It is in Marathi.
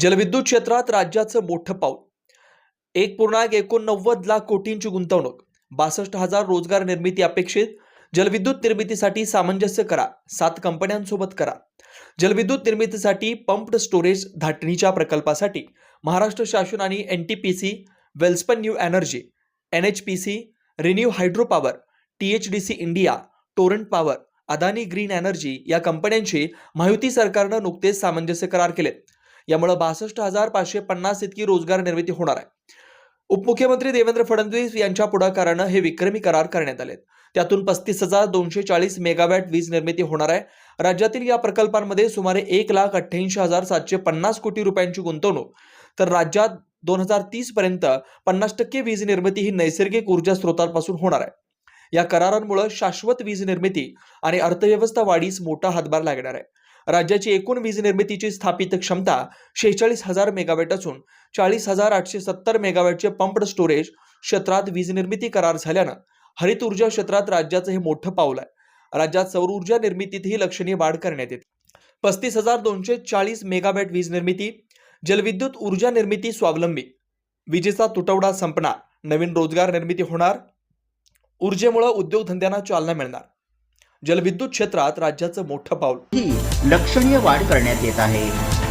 जलविद्युत क्षेत्रात राज्याचं मोठं पाऊल. एक पूर्णांक एकोणनव्वद लाख कोटींची गुंतवणूक. बासष्ट हजार रोजगार निर्मिती अपेक्षित. जलविद्युत निर्मितीसाठी सामंजस्य करा. सात कंपन्यांसोबत करा. जलविद्युत निर्मितीसाठी पंप्ड स्टोरेज धाटणीच्या प्रकल्पासाठी. महाराष्ट्र शासन आणि N T P C Welspun New Energy N H P C Renew Hydro Power T H D C India Torrent Power Adani Green Energy या कंपन्यांशी माहिती सरकारनं नुकतेच सामंजस्य करार केलेत. यामुळे बासष्ट हजार पाचशे पन्नास इतकी रोजगार निर्मिती होणार आहे. उपमुख्यमंत्री देवेंद्र फडणवीस यांच्या पुढाकारानं हे विक्रमी करार करण्यात आलेत. त्यातून पस्तीस हजार दोनशे चाळीस मेगावॅट वीज निर्मिती होणार आहे. राज्यातील या प्रकल्पांमध्ये सुमारे एक लाख अठ्ठ्याऐंशी हजार सातशे पन्नास कोटी रुपयांची गुंतवणूक. तर राज्यात दोन हजार तीस पर्यंत पन्नास टक्के वीज निर्मिती ही नैसर्गिक ऊर्जा स्रोतांपासून होणार आहे. या करारांमुळे शाश्वत वीज निर्मिती आणि अर्थव्यवस्था वाढीस मोठा हातभार लागणार आहे. राज्याची एकूण वीज निर्मितीची स्थापित क्षमता शेहेचाळीस हजार मेगावॅट असून चाळीस हजार आठशे सत्तर मेगावॅटचे पंप्ड स्टोरेज क्षेत्रात वीज निर्मिती करार झाल्यानं हरित ऊर्जा क्षेत्रात राज्याचं हे मोठं पाऊल आहे. राज्यात सौर ऊर्जा निर्मितीतही लक्षणीय वाढ करण्यात येते. पस्तीस हजार दोनशे चाळीस मेगावॅट वीज निर्मिती जलविद्युत ऊर्जा निर्मिती स्वावलंबी. विजेचा तुटवडा संपणार नवीन रोजगार निर्मिती होणार ऊर्जेमुळे उद्योगधंद्यांना चालना मिळणार. जलविद्युत क्षेत्रात राज्याचं मोठं पाऊल. ही लक्षणीय वाढ करण्यात येत आहे.